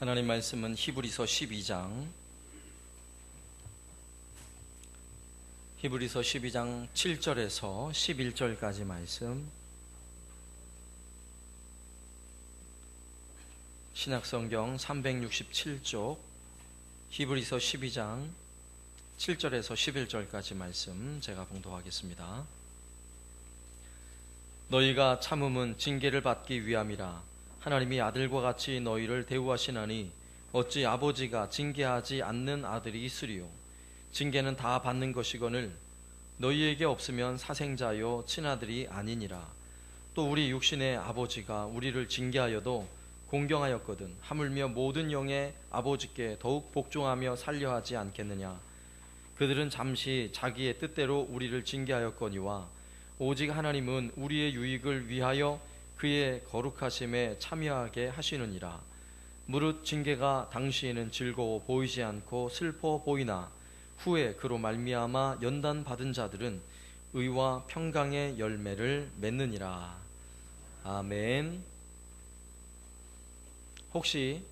하나님 말씀은 히브리서 12장. 히브리서 12장 7절에서 11절까지 말씀. 신약성경 367쪽 히브리서 12장 7절에서 11절까지 말씀 제가 봉독하겠습니다. 너희가 참음은 징계를 받기 위함이라 하나님이 아들과 같이 너희를 대우하시나니 어찌 아버지가 징계하지 않는 아들이 있으리요? 징계는 다 받는 것이거늘 너희에게 없으면 사생자요 친아들이 아니니라. 또 우리 육신의 아버지가 우리를 징계하여도 공경하였거든 하물며 모든 영의 아버지께 더욱 복종하며 살려 하지 않겠느냐? 그들은 잠시 자기의 뜻대로 우리를 징계하였거니와 오직 하나님은 우리의 유익을 위하여 그의 거룩하심에 참여하게 하시느니라. 무릇 징계가 당시에는 즐거워 보이지 않고 슬퍼 보이나 후에 그로 말미암아 연단 받은 자들은 의와 평강의 열매를 맺느니라. 아멘. 혹시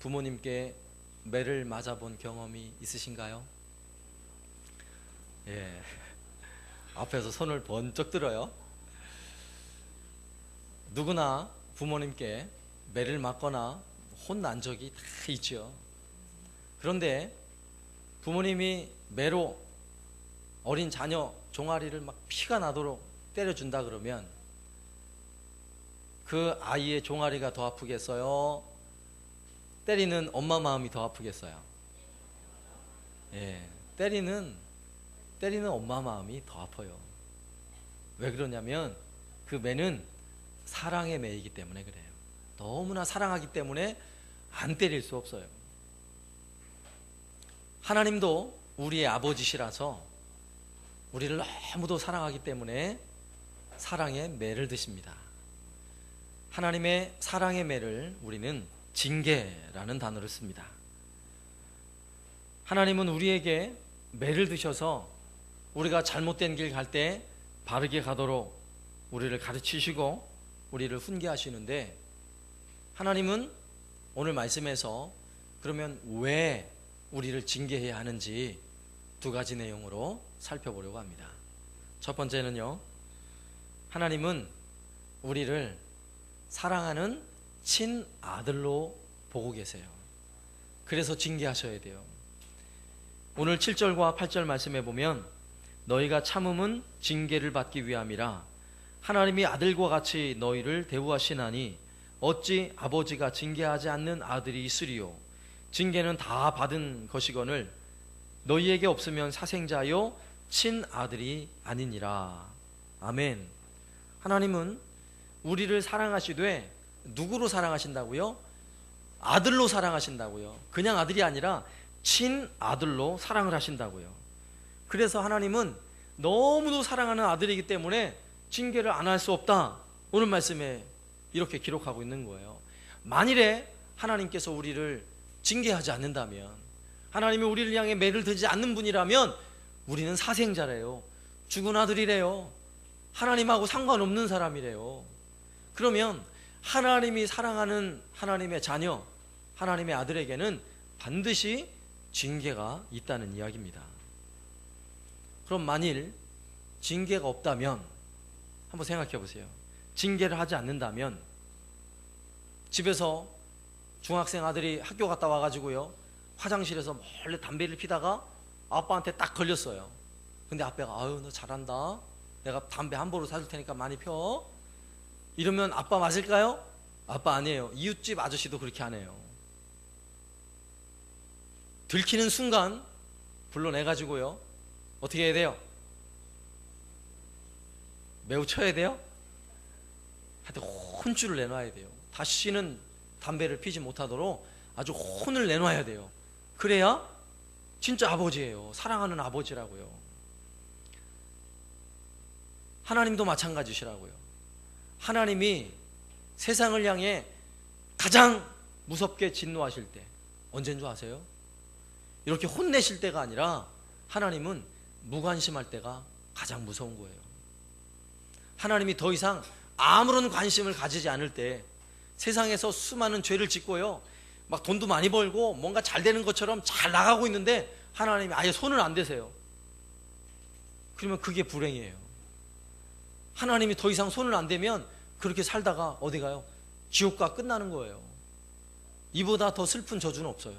부모님께 매를 맞아본 경험이 있으신가요? 예. 앞에서 손을 번쩍 들어요. 누구나 부모님께 매를 맞거나 혼난 적이 다 있죠. 그런데 부모님이 매로 어린 자녀 종아리를 막 피가 나도록 때려준다 그러면 그 아이의 종아리가 더 아프겠어요? 때리는 엄마 마음이 더 아프겠어요? 예, 때리는 때리는 엄마 마음이 더 아파요. 왜 그러냐면 그 매는 사랑의 매이기 때문에 그래요. 너무나 사랑하기 때문에 안 때릴 수 없어요. 하나님도 우리의 아버지시라서 우리를 너무도 사랑하기 때문에 사랑의 매를 드십니다. 하나님의 사랑의 매를 우리는 징계라는 단어를 씁니다. 하나님은 우리에게 매를 드셔서 우리가 잘못된 길 갈 때 바르게 가도록 우리를 가르치시고 우리를 훈계하시는데 하나님은 오늘 말씀에서 그러면 왜 우리를 징계해야 하는지 두 가지 내용으로 살펴보려고 합니다. 첫 번째는요. 하나님은 우리를 사랑하는 친아들로 보고 계세요. 그래서 징계하셔야 돼요. 오늘 7절과 8절 말씀해 보면 너희가 참음은 징계를 받기 위함이라 하나님이 아들과 같이 너희를 대우하시나니 어찌 아버지가 징계하지 않는 아들이 있으리요? 징계는 다 받은 것이거늘 너희에게 없으면 사생자요 친아들이 아니니라. 아멘. 하나님은 우리를 사랑하시되 누구로 사랑하신다고요? 아들로 사랑하신다고요. 그냥 아들이 아니라 친아들로 사랑을 하신다고요. 그래서 하나님은 너무도 사랑하는 아들이기 때문에 징계를 안 할 수 없다. 오늘 말씀에 이렇게 기록하고 있는 거예요. 만일에 하나님께서 우리를 징계하지 않는다면 하나님이 우리를 향해 매를 들지 않는 분이라면 우리는 사생자래요. 죽은 아들이래요. 하나님하고 상관없는 사람이래요. 그러면 하나님이 사랑하는 하나님의 자녀, 하나님의 아들에게는 반드시 징계가 있다는 이야기입니다. 그럼 만일 징계가 없다면 한번 생각해 보세요. 징계를 하지 않는다면 집에서 중학생 아들이 학교 갔다 와가지고요 화장실에서 몰래 담배를 피다가 아빠한테 딱 걸렸어요. 근데 아빠가 아유 너 잘한다. 내가 담배 한 보로 사줄 테니까 많이 펴. 이러면 아빠 맞을까요? 아빠 아니에요. 이웃집 아저씨도 그렇게 안 해요. 들키는 순간 불러내가지고요. 어떻게 해야 돼요? 매우 쳐야 돼요? 하여튼 혼쭐을 내놔야 돼요. 다시는 담배를 피지 못하도록 아주 혼을 내놔야 돼요. 그래야 진짜 아버지예요. 사랑하는 아버지라고요. 하나님도 마찬가지시라고요. 하나님이 세상을 향해 가장 무섭게 진노하실 때 언제인 줄 아세요? 이렇게 혼내실 때가 아니라 하나님은 무관심할 때가 가장 무서운 거예요. 하나님이 더 이상 아무런 관심을 가지지 않을 때 세상에서 수많은 죄를 짓고요. 막 돈도 많이 벌고 뭔가 잘 되는 것처럼 잘 나가고 있는데 하나님이 아예 손을 안 대세요. 그러면 그게 불행이에요. 하나님이 더 이상 손을 안 대면 그렇게 살다가 어디 가요? 지옥과 끝나는 거예요. 이보다 더 슬픈 저주는 없어요.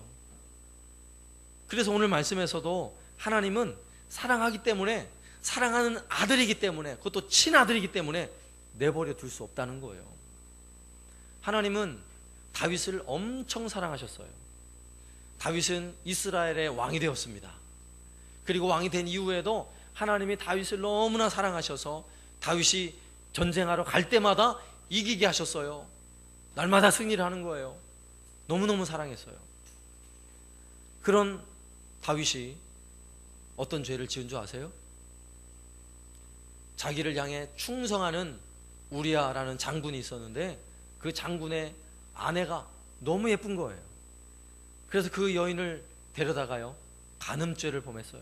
그래서 오늘 말씀에서도 하나님은 사랑하기 때문에 사랑하는 아들이기 때문에 그것도 친아들이기 때문에 내버려 둘 수 없다는 거예요. 하나님은 다윗을 엄청 사랑하셨어요. 다윗은 이스라엘의 왕이 되었습니다. 그리고 왕이 된 이후에도 하나님이 다윗을 너무나 사랑하셔서 다윗이 전쟁하러 갈 때마다 이기게 하셨어요. 날마다 승리를 하는 거예요. 너무너무 사랑했어요. 그런 다윗이 어떤 죄를 지은 줄 아세요? 자기를 향해 충성하는 우리아라는 장군이 있었는데 그 장군의 아내가 너무 예쁜 거예요. 그래서 그 여인을 데려다가요. 간음죄를 범했어요.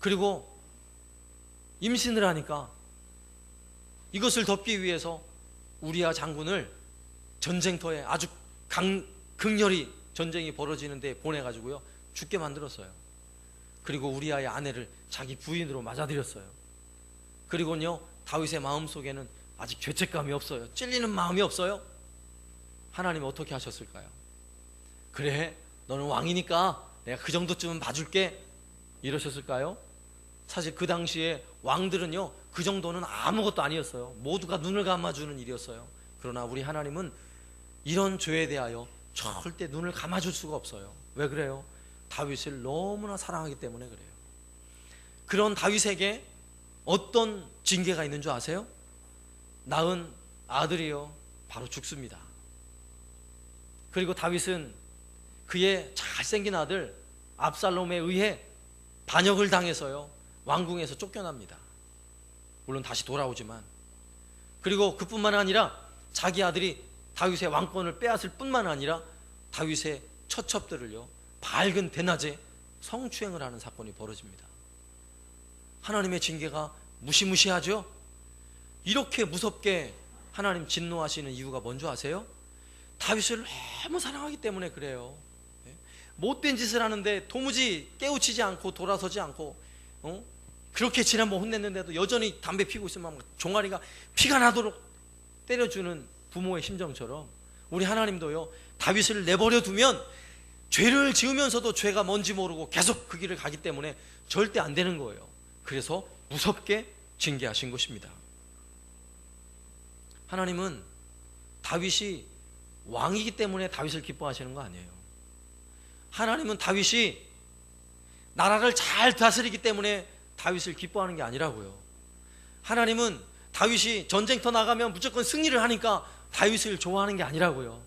그리고 임신을 하니까 이것을 덮기 위해서 우리아 장군을 전쟁터에 아주 강, 극렬히 전쟁이 벌어지는데 보내가지고요 죽게 만들었어요. 그리고 우리아의 아내를 자기 부인으로 맞아들였어요. 그리고는요 다윗의 마음 속에는 아직 죄책감이 없어요. 찔리는 마음이 없어요. 하나님 어떻게 하셨을까요? 그래 너는 왕이니까 내가 그 정도쯤은 봐줄게 이러셨을까요? 사실 그 당시에 왕들은요 그 정도는 아무것도 아니었어요. 모두가 눈을 감아주는 일이었어요. 그러나 우리 하나님은 이런 죄에 대하여 절대 눈을 감아줄 수가 없어요. 왜 그래요? 다윗을 너무나 사랑하기 때문에 그래요. 그런 다윗에게 어떤 징계가 있는 줄 아세요? 낳은 아들이요 바로 죽습니다. 그리고 다윗은 그의 잘생긴 아들 압살롬에 의해 반역을 당해서요 왕궁에서 쫓겨납니다. 물론 다시 돌아오지만 그리고 그뿐만 아니라 자기 아들이 다윗의 왕권을 빼앗을 뿐만 아니라 다윗의 처첩들을요 밝은 대낮에 성추행을 하는 사건이 벌어집니다. 하나님의 징계가 무시무시하죠? 이렇게 무섭게 하나님 진노하시는 이유가 뭔지 아세요? 다윗을 너무 사랑하기 때문에 그래요. 예? 못된 짓을 하는데 도무지 깨우치지 않고 돌아서지 않고 어? 그렇게 지난번 혼냈는데도 여전히 담배 피고 있으면 막 종아리가 피가 나도록 때려주는 부모의 심정처럼 우리 하나님도요 다윗을 내버려 두면 죄를 지으면서도 죄가 뭔지 모르고 계속 그 길을 가기 때문에 절대 안 되는 거예요. 그래서 무섭게 징계하신 것입니다. 하나님은 다윗이 왕이기 때문에 다윗을 기뻐하시는 거 아니에요. 하나님은 다윗이 나라를 잘 다스리기 때문에 다윗을 기뻐하는 게 아니라고요. 하나님은 다윗이 전쟁터 나가면 무조건 승리를 하니까 다윗을 좋아하는 게 아니라고요.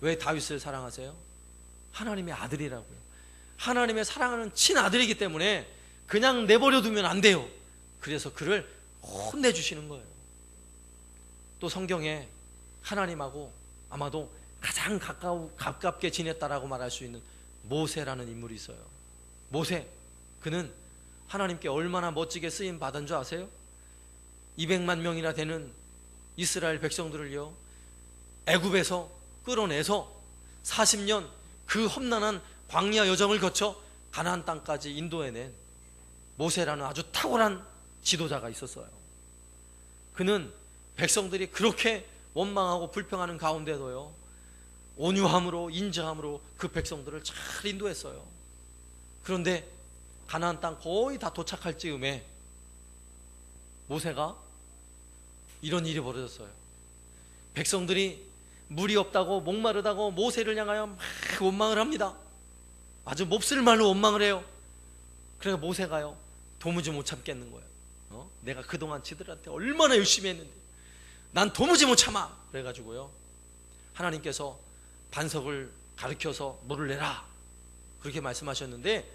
왜 다윗을 사랑하세요? 하나님의 아들이라고요. 하나님의 사랑하는 친아들이기 때문에 그냥 내버려 두면 안 돼요. 그래서 그를 혼내주시는 거예요. 또 성경에 하나님하고 아마도 가장 가까우, 가깝게 지냈다라고 말할 수 있는 모세라는 인물이 있어요. 모세, 그는 하나님께 얼마나 멋지게 쓰임 받은 줄 아세요? 200만 명이나 되는 이스라엘 백성들을요 애굽에서 끌어내서 40년 그 험난한 광야 여정을 거쳐 가나안 땅까지 인도해낸 모세라는 아주 탁월한 지도자가 있었어요. 그는 백성들이 그렇게 원망하고 불평하는 가운데도요 온유함으로 인자함으로 그 백성들을 잘 인도했어요. 그런데 가나안 땅 거의 다 도착할 즈음에 모세가 이런 일이 벌어졌어요. 백성들이 물이 없다고 목마르다고 모세를 향하여 막 원망을 합니다. 아주 몹쓸 말로 원망을 해요. 그래서 모세가요 도무지 못 참겠는 거예요. 어? 내가 그동안 지들한테 얼마나 열심히 했는데 난 도무지 못 참아. 그래가지고요 하나님께서 반석을 가르켜서 물을 내라 그렇게 말씀하셨는데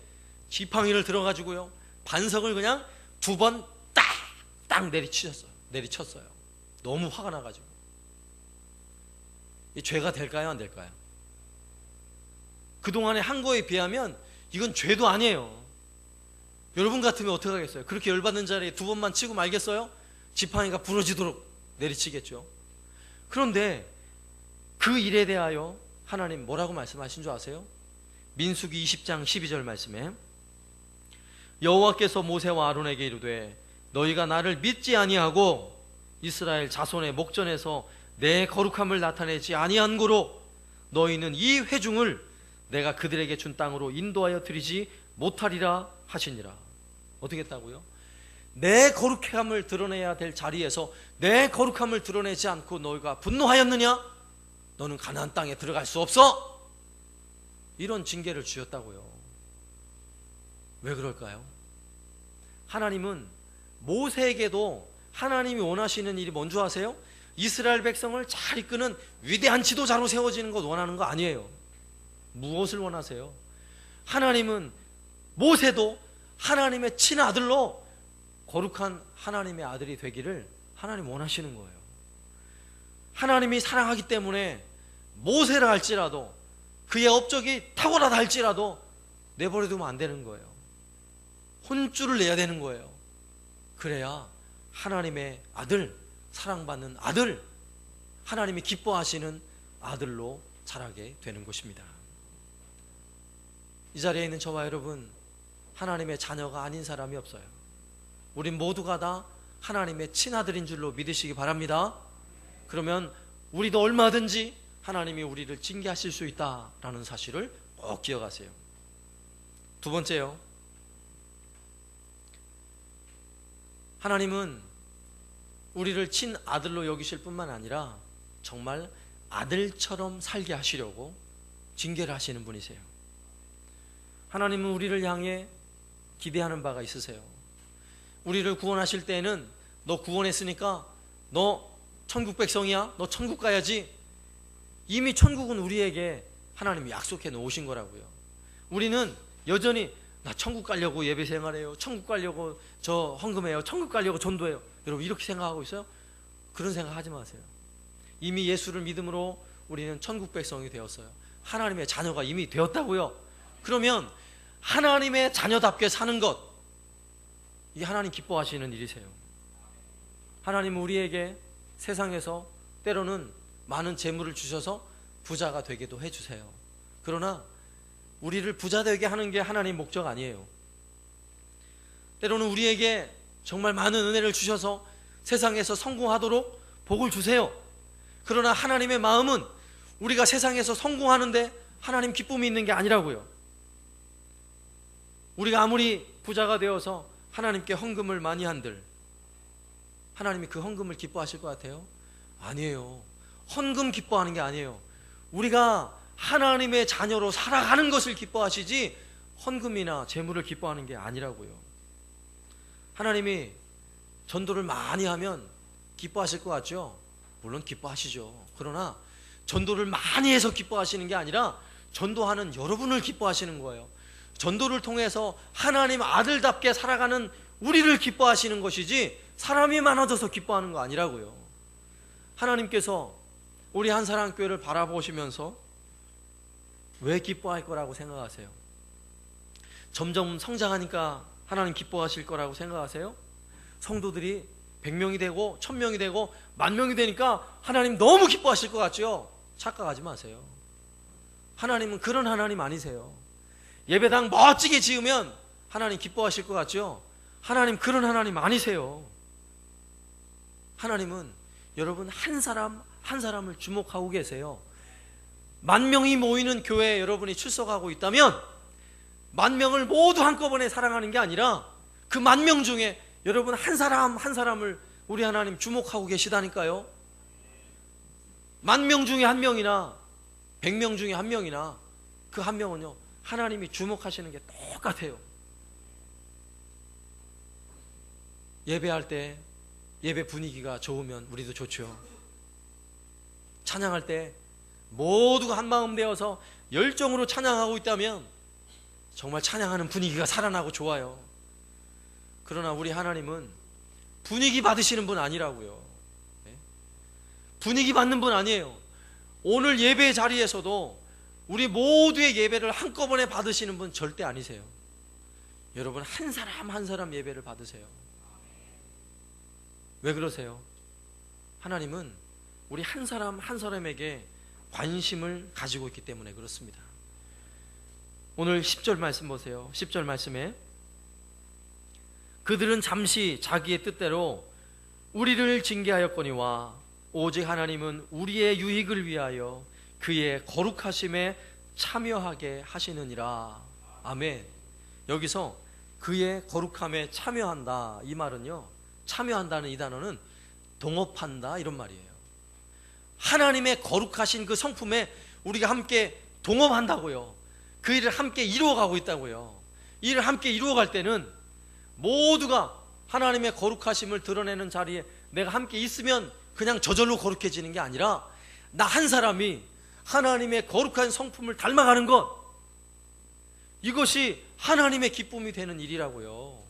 지팡이를 들어가지고요 반석을 그냥 두 번 딱딱 내리치셨어요. 내리쳤어요. 너무 화가 나가지고 이 죄가 될까요 안 될까요? 그 동안에 한 거에 비하면 이건 죄도 아니에요. 여러분 같으면 어떻게 하겠어요? 그렇게 열받는 자리에 두 번만 치고 말겠어요? 지팡이가 부러지도록 내리치겠죠. 그런데 그 일에 대하여 하나님 뭐라고 말씀하신 줄 아세요? 민수기 20장 12절 말씀에 여호와께서 모세와 아론에게 이르되 너희가 나를 믿지 아니하고 이스라엘 자손의 목전에서 내 거룩함을 나타내지 아니한 고로 너희는 이 회중을 내가 그들에게 준 땅으로 인도하여 드리지 못하리라 하시니라. 어떻게 했다고요? 내 거룩함을 드러내야 될 자리에서 내 거룩함을 드러내지 않고 너희가 분노하였느냐? 너는 가나안 땅에 들어갈 수 없어. 이런 징계를 주셨다고요. 왜 그럴까요? 하나님은 모세에게도 하나님이 원하시는 일이 뭔지 아세요? 이스라엘 백성을 잘 이끄는 위대한 지도자로 세워지는 것 원하는 거 아니에요. 무엇을 원하세요? 하나님은 모세도 하나님의 친아들로 거룩한 하나님의 아들이 되기를 하나님 원하시는 거예요. 하나님이 사랑하기 때문에 모세라 할지라도 그의 업적이 탁월하다 할지라도 내버려두면 안 되는 거예요. 혼쭐을 내야 되는 거예요. 그래야 하나님의 아들, 사랑받는 아들, 하나님이 기뻐하시는 아들로 자라게 되는 것입니다. 이 자리에 있는 저와 여러분, 하나님의 자녀가 아닌 사람이 없어요. 우린 모두가 다 하나님의 친아들인 줄로 믿으시기 바랍니다. 그러면 우리도 얼마든지 하나님이 우리를 징계하실 수 있다라는 사실을 꼭 기억하세요. 두 번째요. 하나님은 우리를 친아들로 여기실 뿐만 아니라 정말 아들처럼 살게 하시려고 징계를 하시는 분이세요. 하나님은 우리를 향해 기대하는 바가 있으세요. 우리를 구원하실 때에는 너 구원했으니까 너 천국 백성이야. 너 천국 가야지. 이미 천국은 우리에게 하나님이 약속해 놓으신 거라고요. 우리는 여전히 나 천국 가려고 예배 생활해요. 천국 가려고 저 헌금해요. 천국 가려고 전도해요. 여러분 이렇게 생각하고 있어요? 그런 생각 하지 마세요. 이미 예수를 믿음으로 우리는 천국 백성이 되었어요. 하나님의 자녀가 이미 되었다고요. 그러면 하나님의 자녀답게 사는 것 이게 하나님 기뻐하시는 일이세요. 하나님은 우리에게 세상에서 때로는 많은 재물을 주셔서 부자가 되게도 해주세요. 그러나 우리를 부자 되게 하는 게 하나님 목적 아니에요. 때로는 우리에게 정말 많은 은혜를 주셔서 세상에서 성공하도록 복을 주세요. 그러나 하나님의 마음은 우리가 세상에서 성공하는데 하나님 기쁨이 있는 게 아니라고요. 우리가 아무리 부자가 되어서 하나님께 헌금을 많이 한들 하나님이 그 헌금을 기뻐하실 것 같아요? 아니에요. 헌금 기뻐하는 게 아니에요. 우리가 하나님의 자녀로 살아가는 것을 기뻐하시지 헌금이나 재물을 기뻐하는 게 아니라고요. 하나님이 전도를 많이 하면 기뻐하실 것 같죠? 물론 기뻐하시죠. 그러나 전도를 많이 해서 기뻐하시는 게 아니라 전도하는 여러분을 기뻐하시는 거예요. 전도를 통해서 하나님 아들답게 살아가는 우리를 기뻐하시는 것이지 사람이 많아져서 기뻐하는 거 아니라고요. 하나님께서 우리 한 사람 교회를 바라보시면서 왜 기뻐할 거라고 생각하세요? 점점 성장하니까 하나님 기뻐하실 거라고 생각하세요? 성도들이 100명이 되고 1000명이 되고 만 명이 되니까 하나님 너무 기뻐하실 것 같죠? 착각하지 마세요. 하나님은 그런 하나님 아니세요. 예배당 멋지게 지으면 하나님 기뻐하실 것 같죠? 하나님 그런 하나님 아니세요. 하나님은 여러분 한 사람 한 사람을 주목하고 계세요. 만 명이 모이는 교회에 여러분이 출석하고 있다면 만 명을 모두 한꺼번에 사랑하는 게 아니라 그 만 명 중에 여러분 한 사람 한 사람을 우리 하나님 주목하고 계시다니까요. 만 명 중에 한 명이나 백 명 중에 한 명이나 그 한 명은요 하나님이 주목하시는 게 똑같아요. 예배할 때 예배 분위기가 좋으면 우리도 좋죠. 찬양할 때 모두가 한 마음 되어서 열정으로 찬양하고 있다면 정말 찬양하는 분위기가 살아나고 좋아요. 그러나 우리 하나님은 분위기 받으시는 분 아니라고요. 네? 분위기 받는 분 아니에요. 오늘 예배 자리에서도 우리 모두의 예배를 한꺼번에 받으시는 분 절대 아니세요. 여러분 한 사람 한 사람 예배를 받으세요. 왜 그러세요? 하나님은 우리 한 사람 한 사람에게 관심을 가지고 있기 때문에 그렇습니다. 오늘 10절 말씀 보세요. 10절 말씀에 그들은 잠시 자기의 뜻대로 우리를 징계하였거니와 오직 하나님은 우리의 유익을 위하여 그의 거룩하심에 참여하게 하시느니라. 아멘. 여기서 그의 거룩함에 참여한다. 이 말은요. 참여한다는 이 단어는 동업한다 이런 말이에요. 하나님의 거룩하신 그 성품에 우리가 함께 동업한다고요. 그 일을 함께 이루어가고 있다고요. 이 일을 함께 이루어갈 때는 모두가 하나님의 거룩하심을 드러내는 자리에 내가 함께 있으면 그냥 저절로 거룩해지는 게 아니라 나 한 사람이 하나님의 거룩한 성품을 닮아가는 것 이것이 하나님의 기쁨이 되는 일이라고요.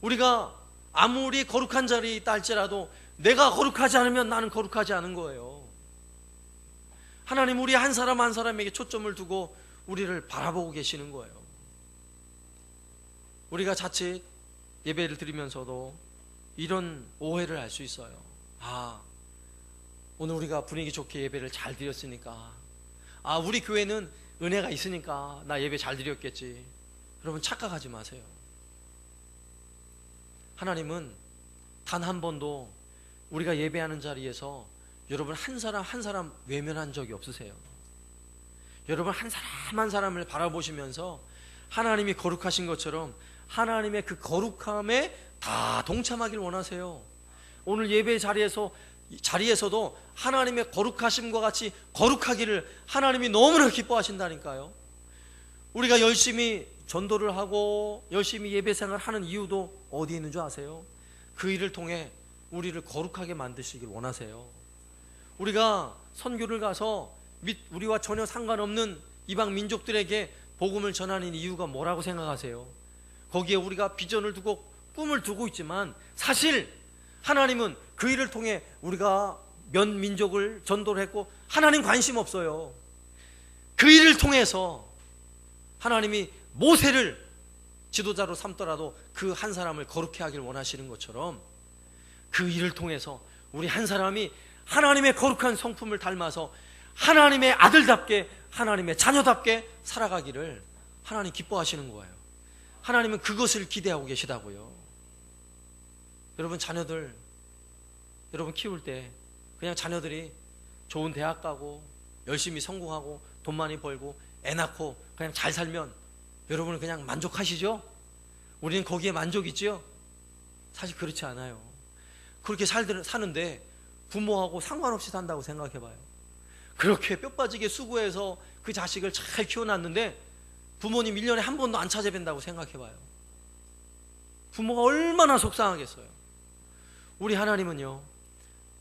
우리가 아무리 거룩한 자리에 있다 할지라도 내가 거룩하지 않으면 나는 거룩하지 않은 거예요. 하나님 우리 한 사람 한 사람에게 초점을 두고 우리를 바라보고 계시는 거예요. 우리가 자칫 예배를 드리면서도 이런 오해를 할 수 있어요. 아, 오늘 우리가 분위기 좋게 예배를 잘 드렸으니까, 아, 우리 교회는 은혜가 있으니까 나 예배 잘 드렸겠지. 여러분 착각하지 마세요. 하나님은 단 한 번도 우리가 예배하는 자리에서 여러분 한 사람 한 사람 외면한 적이 없으세요. 여러분 한 사람 한 사람을 바라보시면서 하나님이 거룩하신 것처럼 하나님의 그 거룩함에 다 동참하길 원하세요. 오늘 예배 자리에서 자리에서도 하나님의 거룩하심과 같이 거룩하기를 하나님이 너무나 기뻐하신다니까요. 우리가 열심히 전도를 하고 열심히 예배 생활 하는 이유도 어디 있는 줄 아세요? 그 일을 통해 우리를 거룩하게 만드시길 원하세요. 우리가 선교를 가서 및 우리와 전혀 상관없는 이방 민족들에게 복음을 전하는 이유가 뭐라고 생각하세요? 거기에 우리가 비전을 두고 꿈을 두고 있지만 사실 하나님은 그 일을 통해 우리가 몇 민족을 전도를 했고 하나님 관심 없어요. 그 일을 통해서 하나님이 모세를 지도자로 삼더라도 그 한 사람을 거룩해 하길 원하시는 것처럼 그 일을 통해서 우리 한 사람이 하나님의 거룩한 성품을 닮아서 하나님의 아들답게 하나님의 자녀답게 살아가기를 하나님 기뻐하시는 거예요. 하나님은 그것을 기대하고 계시다고요. 여러분 자녀들 여러분 키울 때 그냥 자녀들이 좋은 대학 가고 열심히 성공하고 돈 많이 벌고 애 낳고 그냥 잘 살면 여러분은 그냥 만족하시죠? 우리는 거기에 만족 있죠? 사실 그렇지 않아요. 그렇게 살들 사는데 부모하고 상관없이 산다고 생각해 봐요. 그렇게 뼈 빠지게 수고해서 그 자식을 잘 키워놨는데 부모님 1년에 한 번도 안 찾아뵌다고 생각해 봐요. 부모가 얼마나 속상하겠어요. 우리 하나님은요,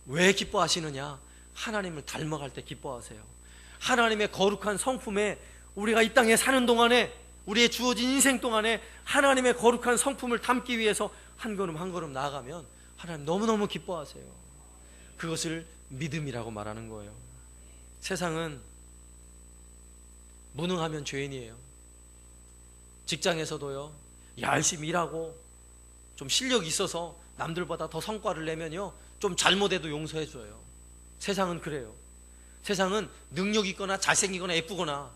왜 기뻐하시느냐? 하나님을 닮아갈 때 기뻐하세요. 하나님의 거룩한 성품에 우리가 이 땅에 사는 동안에 우리의 주어진 인생 동안에 하나님의 거룩한 성품을 담기 위해서 한 걸음 한 걸음 나아가면 하나님 너무너무 기뻐하세요. 그것을 믿음이라고 말하는 거예요. 세상은 무능하면 죄인이에요. 직장에서도요, 열심히 일하고 좀 실력이 있어서 남들보다 더 성과를 내면요, 좀 잘못해도 용서해 줘요. 세상은 그래요. 세상은 능력 있거나 잘생기거나 예쁘거나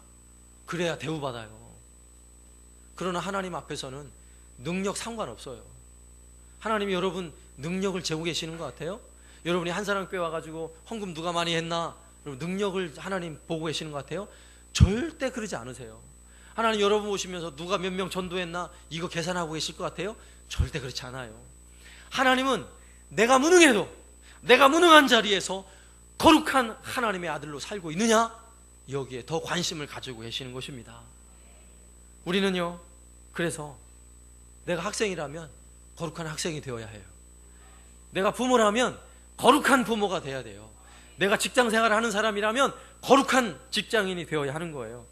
그래야 대우받아요. 그러나 하나님 앞에서는 능력 상관없어요. 하나님이 여러분 능력을 재고 계시는 것 같아요? 여러분이 한 사람 빼와가지고 헌금 누가 많이 했나? 여러분 능력을 하나님 보고 계시는 것 같아요? 절대 그러지 않으세요. 하나님 여러분 오시면서 누가 몇 명 전도했나? 이거 계산하고 계실 것 같아요? 절대 그렇지 않아요. 하나님은 내가 무능해도 내가 무능한 자리에서 거룩한 하나님의 아들로 살고 있느냐? 여기에 더 관심을 가지고 계시는 것입니다. 우리는요, 그래서 내가 학생이라면 거룩한 학생이 되어야 해요. 내가 부모라면 거룩한 부모가 돼야 돼요. 내가 직장 생활을 하는 사람이라면 거룩한 직장인이 되어야 하는 거예요.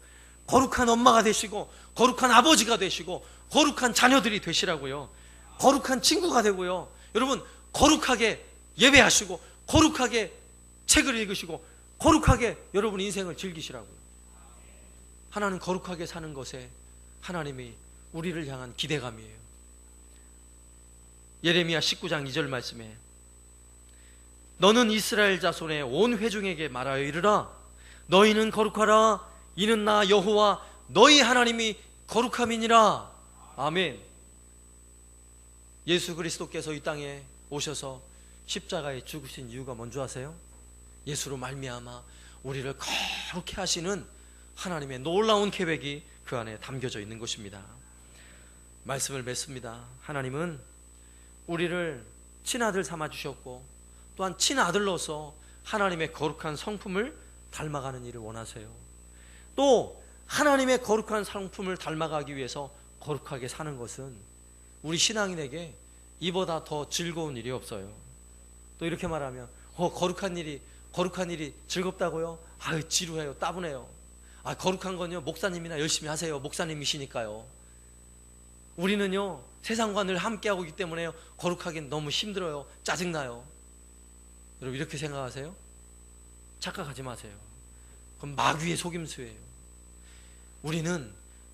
거룩한 엄마가 되시고, 거룩한 아버지가 되시고, 거룩한 자녀들이 되시라고요. 거룩한 친구가 되고요. 여러분, 거룩하게 예배하시고, 거룩하게 책을 읽으시고, 거룩하게 여러분 인생을 즐기시라고요. 하나는 거룩하게 사는 것에 하나님이 우리를 향한 기대감이에요. 예레미야 19장 2절 말씀에 너는 이스라엘 자손의 온 회중에게 말하여 이르라 너희는 거룩하라 이는 나 여호와 너희 하나님이 거룩함이니라 아멘 예수 그리스도께서 이 땅에 오셔서 십자가에 죽으신 이유가 뭔지 아세요? 예수로 말미암아 우리를 거룩해 하시는 하나님의 놀라운 계획이 그 안에 담겨져 있는 것입니다. 말씀을 맺습니다. 하나님은 우리를 친아들 삼아 주셨고 또한 친아들로서 하나님의 거룩한 성품을 닮아가는 일을 원하세요. 또 하나님의 거룩한 성품을 닮아가기 위해서 거룩하게 사는 것은 우리 신앙인에게 이보다 더 즐거운 일이 없어요. 또 이렇게 말하면 어, 거룩한 일이 거룩한 일이 즐겁다고요? 아유 지루해요, 따분해요. 아 거룩한 건요 목사님이나 열심히 하세요. 목사님이시니까요. 우리는요 세상과 늘 함께하고 있기 때문에요 거룩하긴 너무 힘들어요, 짜증나요. 여러분 이렇게 생각하세요? 착각하지 마세요. 그건 마귀의 속임수예요. 우리는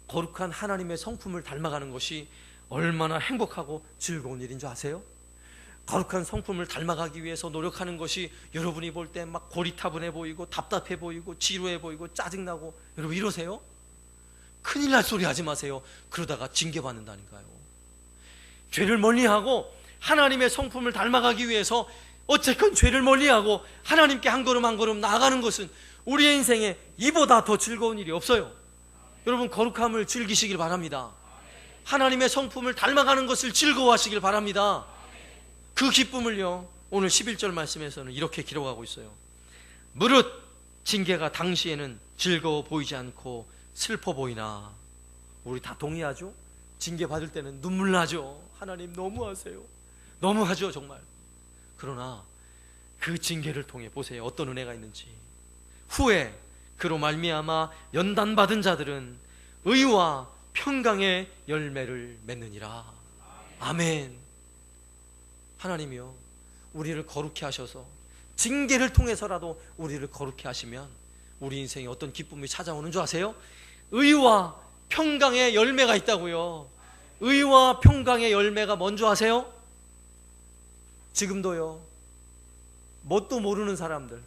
거룩한 하나님의 성품을 닮아가는 것이 얼마나 행복하고 즐거운 일인 줄 아세요? 거룩한 성품을 닮아가기 위해서 노력하는 것이 여러분이 볼 때 막 고리타분해 보이고 답답해 보이고 지루해 보이고 짜증나고 여러분 이러세요? 큰일 날 소리 하지 마세요. 그러다가 징계받는다니까요. 죄를 멀리하고 하나님의 성품을 닮아가기 위해서 어쨌건 죄를 멀리하고 하나님께 한 걸음 한 걸음 나아가는 것은 우리의 인생에 이보다 더 즐거운 일이 없어요. 여러분 거룩함을 즐기시길 바랍니다. 하나님의 성품을 닮아가는 것을 즐거워하시길 바랍니다. 그 기쁨을요. 오늘 11절 말씀에서는 이렇게 기록하고 있어요. 무릇 징계가 당시에는 즐거워 보이지 않고 슬퍼 보이나 우리 다 동의하죠? 징계 받을 때는 눈물 나죠. 하나님 너무하세요. 너무하죠, 정말. 그러나 그 징계를 통해 보세요. 어떤 은혜가 있는지. 후에 그로 말미암아 연단 받은 자들은 의와 평강의 열매를 맺느니라. 아멘. 하나님이요. 우리를 거룩히 하셔서 징계를 통해서라도 우리를 거룩히 하시면 우리 인생에 어떤 기쁨이 찾아오는 줄 아세요? 의와 평강의 열매가 있다고요. 의와 평강의 열매가 뭔지 아세요? 지금도요. 뭣도 모르는 사람들,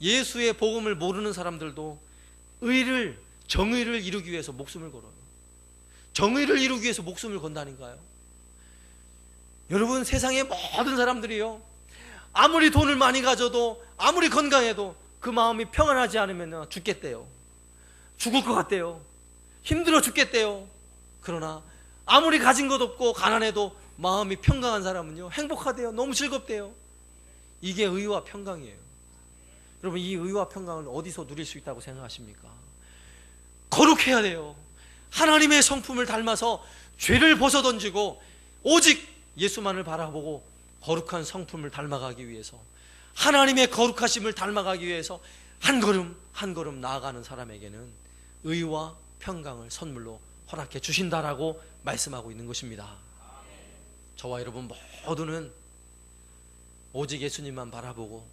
예수의 복음을 모르는 사람들도 의를 정의를 이루기 위해서 목숨을 걸어요. 정의를 이루기 위해서 목숨을 건다니까요. 여러분 세상의 모든 사람들이요. 아무리 돈을 많이 가져도 아무리 건강해도 그 마음이 평안하지 않으면 죽겠대요. 죽을 것 같대요. 힘들어 죽겠대요. 그러나 아무리 가진 것 없고 가난해도 마음이 평강한 사람은요 행복하대요. 너무 즐겁대요. 이게 의와 평강이에요. 여러분 이 의와 평강을 어디서 누릴 수 있다고 생각하십니까? 거룩해야 돼요. 하나님의 성품을 닮아서 죄를 벗어던지고 오직 예수만을 바라보고 거룩한 성품을 닮아가기 위해서 하나님의 거룩하심을 닮아가기 위해서 한 걸음 한 걸음 나아가는 사람에게는 의와 평강을 선물로 허락해 주신다라고 말씀하고 있는 것입니다. 저와 여러분 모두는 오직 예수님만 바라보고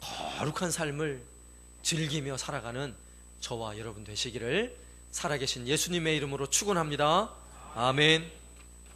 거룩한 삶을 즐기며 살아가는 저와 여러분 되시기를 살아계신 예수님의 이름으로 축원합니다. 아멘.